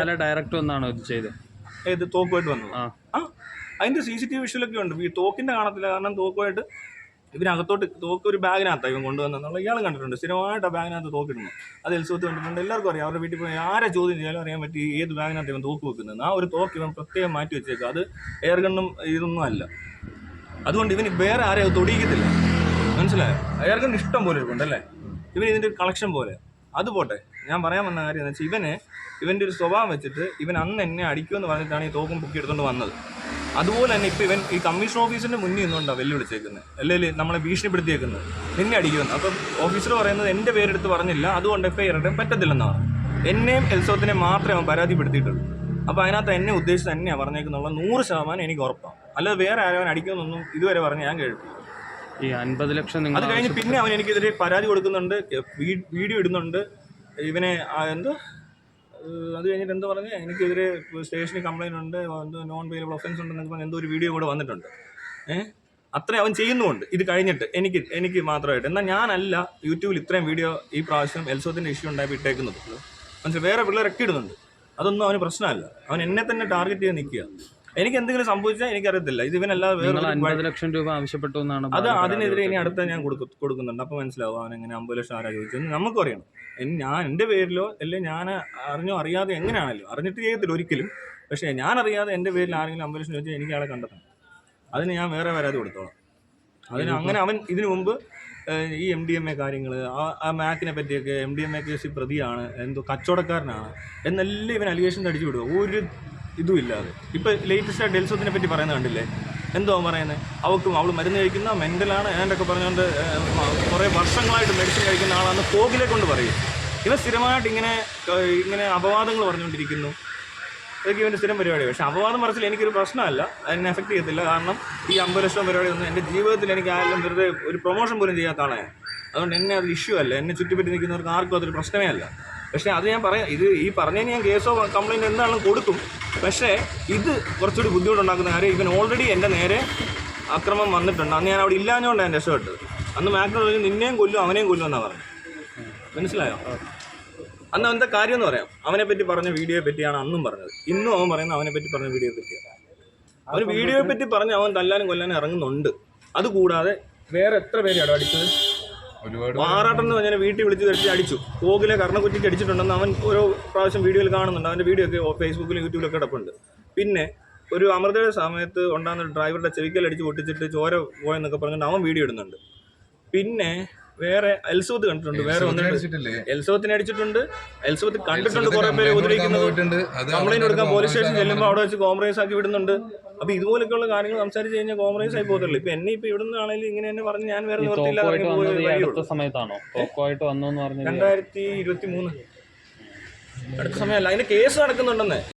അല്ല ഡയറക്റ്റ് ഒന്നാണോ ഇത് ചെയ്ത്? ഏത് തോക്കുമായിട്ട് വന്നത്? ആ. അതിന്റെ സി സി ടി വി വിഷ്വലൊക്കെ ഉണ്ട്. ഈ തോക്കിന്റെ കാണത്തില്ല. കാരണം തോക്കുമായിട്ട് ഇവരകത്തോട്ട് തോക്ക് ഒരു ബാഗിനകത്താണ് ഇവൻ കൊണ്ടുവന്നുള്ള ഇയാൾ കണ്ടിട്ടുണ്ട്. സ്ഥിരമായിട്ട് ആ ബാഗിനകത്ത് തോക്കിടുന്നു. അത് എൽസോത്ത് കണ്ടിട്ടുണ്ട്. എല്ലാവർക്കും അറിയാം. അവരുടെ വീട്ടിൽ പോയി ആരെ ചോദ്യം ചെയ്യാനും അറിയാൻ പറ്റി ഏത് ബാഗിനകത്ത് ഇവൻ തോക്ക് വെക്കുന്നത്. ആ ഒരു തോക്ക് ഇവൻ പ്രത്യേകം മാറ്റി വെച്ചേക്കും അത് എയർ ഗണ്ണും ഇതൊന്നും അല്ല. അതുകൊണ്ട് ഇവന് വേറെ ആരെയും തൊടിയിക്കത്തില്ല. മനസ്സിലായോ? എയർ ഗൺ ഇഷ്ടം പോലെ ഇരിക്കുന്നുണ്ട് അല്ലേ ഇവൻ ഇതിന്റെ കളക്ഷൻ പോലെ. അത് പോട്ടെ. ഞാൻ പറയാൻ വന്ന കാര്യം എന്ന് വെച്ചാൽ ഇവന് ഇവന്റെ ഒരു സ്വഭാവം വെച്ചിട്ട് ഇവൻ അന്ന് എന്നെ അടിക്കുമെന്ന് പറഞ്ഞിട്ടാണ് ഈ തോക്കും പൊക്കി എടുത്തുകൊണ്ട് വന്നത്. അതുപോലെ തന്നെ ഇപ്പോൾ ഇവൻ ഈ കമ്മീഷൻ ഓഫീസിന്റെ മുന്നിൽ നിന്നുകൊണ്ടാണ് വെല്ലുവിളിച്ചേക്കുന്നത് അല്ലെങ്കിൽ നമ്മളെ ഭീഷണിപ്പെടുത്തിയേക്കുന്നത് നിന്നെ അടിക്കുമെന്ന്. അപ്പം ഓഫീസർ പറയുന്നത് എന്റെ പേരെടുത്ത് പറഞ്ഞില്ല. അതുകൊണ്ട് എഫ് ഐ ആർ ഇടാൻ പറ്റത്തില്ലെന്നാണ്. എന്നെയും എൽസോത്തിനെ മാത്രമേ അവൻ പരാതിപ്പെടുത്തിയിട്ടുള്ളൂ. അപ്പോൾ അതിനകത്ത് എന്നെ ഉദ്ദേശിച്ച് തന്നെയാണ് പറഞ്ഞേക്കുന്നുള്ള നൂറ് ശതമാനം എനിക്ക് ഉറപ്പാണ് അല്ലാതെ വേറെ ആരും അവൻ അടിക്കുമെന്നൊന്നും ഇതുവരെ പറഞ്ഞ് ഞാൻ കേട്ടു ഈ അൻപത് ലക്ഷം അത് കഴിഞ്ഞ് പിന്നെ അവൻ എനിക്കെതിരെ പരാതി കൊടുക്കുന്നുണ്ട്. വീഡിയോ ഇടുന്നുണ്ട്. ഇവനെ എന്ത് അത് കഴിഞ്ഞിട്ട് എന്തോ പറഞ്ഞ്? എനിക്കെതിരെ സ്റ്റേഷനിൽ കംപ്ലൈന്റ് ഉണ്ട് നോൺ വെയിലബിൾ ഒഫൻസ് ഉണ്ടെന്നൊക്കെ പറഞ്ഞ് എന്തോ ഒരു വീഡിയോ കൂടെ വന്നിട്ടുണ്ട്. ഏഹ് അത്രയും അവൻ ചെയ്യുന്നുമുണ്ട്. ഇത് കഴിഞ്ഞിട്ട് എനിക്ക് എനിക്ക് മാത്രമായിട്ട്. എന്നാൽ ഞാനല്ല യൂട്യൂബിൽ ഇത്രയും വീഡിയോ ഈ പ്രാവശ്യം എൽസോത്തിന്റെ ഇഷ്യൂ ഉണ്ടായപ്പോൾ ഇട്ടേക്കുന്നത്. മനസ്സിലായി? വേറെ പിള്ളേരൊക്കെ ഇടുന്നുണ്ട്. അതൊന്നും അവന് പ്രശ്നമല്ല. അവൻ എന്നെ തന്നെ ടാർഗറ്റ് ചെയ്ത് നിൽക്കുക. എനിക്ക് എന്തെങ്കിലും സംഭവിച്ചാൽ എനിക്കറിയത്തില്ല. ഇത് ഇവനല്ലാതെ വേറെ ലക്ഷം രൂപ ആവശ്യപ്പെട്ടു എന്നാണ് അത് അതിനെതിരെ ഇനി അടുത്ത ഞാൻ കൊടുക്കുന്നുണ്ട്. അപ്പൊ മനസ്സിലാവും അവൻ എങ്ങനെ അമ്പത് ലക്ഷം ആരാ ചോദിച്ചത്? നമുക്ക് അറിയണം ഞാൻ എന്റെ പേരിലോ അല്ലെങ്കിൽ ഞാൻ അറിഞ്ഞോ അറിയാതെ എങ്ങനെയാണല്ലോ. അറിഞ്ഞിട്ട് ചെയ്യത്തില്ല ഒരിക്കലും. പക്ഷേ ഞാൻ അറിയാതെ എന്റെ പേരിൽ ആരെങ്കിലും അമ്പത് ലക്ഷം ചോദിച്ചാൽ എനിക്ക് ആളെ കണ്ടെത്തണം. അതിന് ഞാൻ വേറെ വരാതെ കൊടുത്തോളാം. അതിന് അങ്ങനെ അവൻ ഇതിനു മുമ്പ് ഈ എം ഡി എം എ കാര്യങ്ങൾ ആ മാക്കിനെ പറ്റിയൊക്കെ M D M A case പ്രതിയാണ് എന്തോ കച്ചവടക്കാരനാണ് എന്നെല്ലാം ഇവൻ അലിഗേഷൻ അടിച്ചു വിടുക ഒരു ഇതും ഇല്ലാതെ. ഇപ്പൊ ലേറ്റസ്റ്റ് ഡെൽസത്തിനെ പറ്റി പറയുന്നത് കണ്ടില്ലേ? എന്തോ പറയുന്നത് അവൾക്കും അവൾ മരുന്ന് കഴിക്കുന്ന മെന്റലാണ് ഏതൊക്കെ പറഞ്ഞുകൊണ്ട് കുറേ വർഷങ്ങളായിട്ട് മെഡിസിൻ കഴിക്കുന്ന ആളാണ് പോകിലെ കൊണ്ട് പറയും. ഇവ സ്ഥിരമായിട്ട് ഇങ്ങനെ ഇങ്ങനെ അപവാദങ്ങൾ പറഞ്ഞുകൊണ്ടിരിക്കുന്നു. ഇതൊക്കെ ഇവന്റെ സ്ഥിരം പരിപാടിയാണ്. പക്ഷേ അപവാദം പറച്ചിൽ എനിക്കൊരു പ്രശ്നമല്ല. അതിനെ എഫക്ട് ചെയ്യത്തില്ല. കാരണം ഈ അമ്പത് ലക്ഷം പരിപാടി ഒന്നും എന്റെ ജീവിതത്തിൽ എനിക്ക് ആരെങ്കിലും വെറുതെ ഒരു പ്രൊമോഷൻ പോലും ചെയ്യാത്ത ആളാണ് അതുകൊണ്ട് എന്നെ അത് ഇഷ്യൂ അല്ല. എന്നെ ചുറ്റിപ്പറ്റി നിൽക്കുന്നവർക്ക് ആർക്കും അതൊരു പ്രശ്നമേ അല്ല. പക്ഷേ അത് ഞാൻ പറയാം. ഇത് ഈ പറഞ്ഞതിന് ഞാൻ കേസോ കംപ്ലയിന്റ് എന്താണെങ്കിലും കൊടുക്കും. പക്ഷേ ഇത് കുറച്ചുകൂടി ബുദ്ധിമുട്ടുണ്ടാക്കുന്ന കാര്യം ഇവൻ ഓൾറെഡി എന്റെ നേരെ അക്രമം വന്നിട്ടുണ്ട്. അന്ന് ഞാൻ അവിടെ ഇല്ലാഞ്ഞുകൊണ്ട് എന്റെ രക്ഷപ്പെട്ടത്. അന്ന് മാക്രോ നിന്നെയും കൊല്ലും അവനെയും കൊല്ലും എന്നാണ് പറഞ്ഞത്. മനസ്സിലായോ? അന്ന് അവന്റെ കാര്യം എന്ന് പറയാം. അവനെ പറ്റി പറഞ്ഞ വീഡിയോയെ പറ്റിയാണ് അന്നും പറഞ്ഞത്. ഇന്നും അവൻ പറയുന്നത് അവനെ പറ്റി പറഞ്ഞ വീഡിയോയെ പറ്റിയാണ്. അവന് വീഡിയോയെ പറ്റി പറഞ്ഞ് അവൻ തല്ലാനും കൊല്ലാനും ഇറങ്ങുന്നുണ്ട്. അതുകൂടാതെ വേറെ എത്ര പേരെയാണോ അടിച്ചത് എന്ന് പറഞ്ഞാൽ വീട്ടിൽ വിളിച്ച് തെറ്റി അടിച്ചു. പോകിലെ കർണക്കുറ്റിക്ക് അടിച്ചിട്ടുണ്ടെന്ന് അവൻ ഓരോ പ്രാവശ്യം വീഡിയോയിൽ കാണുന്നുണ്ട്. അവന്റെ വീഡിയോ ഒക്കെ ഫേസ്ബുക്കിലും യൂട്യൂബിലൊക്കെ കിടപ്പുണ്ട്. പിന്നെ ഒരു അമൃതയുടെ സമയത്ത് ഉണ്ടാകുന്ന ഡ്രൈവറുടെ ചെവിക്കൽ അടിച്ച് പൊട്ടിച്ചിട്ട് ചോര പോയെന്നൊക്കെ പറഞ്ഞിട്ട് അവൻ വീഡിയോ ഇടുന്നുണ്ട്. പിന്നെ വേറെ എൽസോത്ത് കണ്ടിട്ടുണ്ട് വേറെ ഒന്ന് എൽസോത്തിനെ അടിച്ചിട്ടുണ്ട്. എൽസോത്ത് കണ്ടിട്ടുണ്ട് കുറെ പേര് അത് കംപ്ലൈന്റ് കൊടുക്കാൻ പോലീസ് സ്റ്റേഷൻ ചെല്ലുമ്പോൾ അവിടെ വെച്ച് കോംപ്രമൈസ് ആക്കി വിടുന്നുണ്ട്. അപ്പൊ ഇതുപോലൊക്കെയുള്ള കാര്യങ്ങൾ സംസാരിച്ച് കഴിഞ്ഞാൽ കോംപ്രമൈസ് ആയി പോകത്തുള്ളൂ ഇപ്പൊ എന്നെ ഇപ്പൊ ഇവിടുന്ന് ആണെങ്കിലും ഇങ്ങനെ തന്നെ പറഞ്ഞ് ഞാൻ വേറെ നിവർത്തിയില്ലാതെ രണ്ടായിരത്തി ഇരുപത്തി മൂന്ന് അടുത്ത സമയമല്ല അതിന്റെ കേസ് നടക്കുന്നുണ്ടെന്ന്.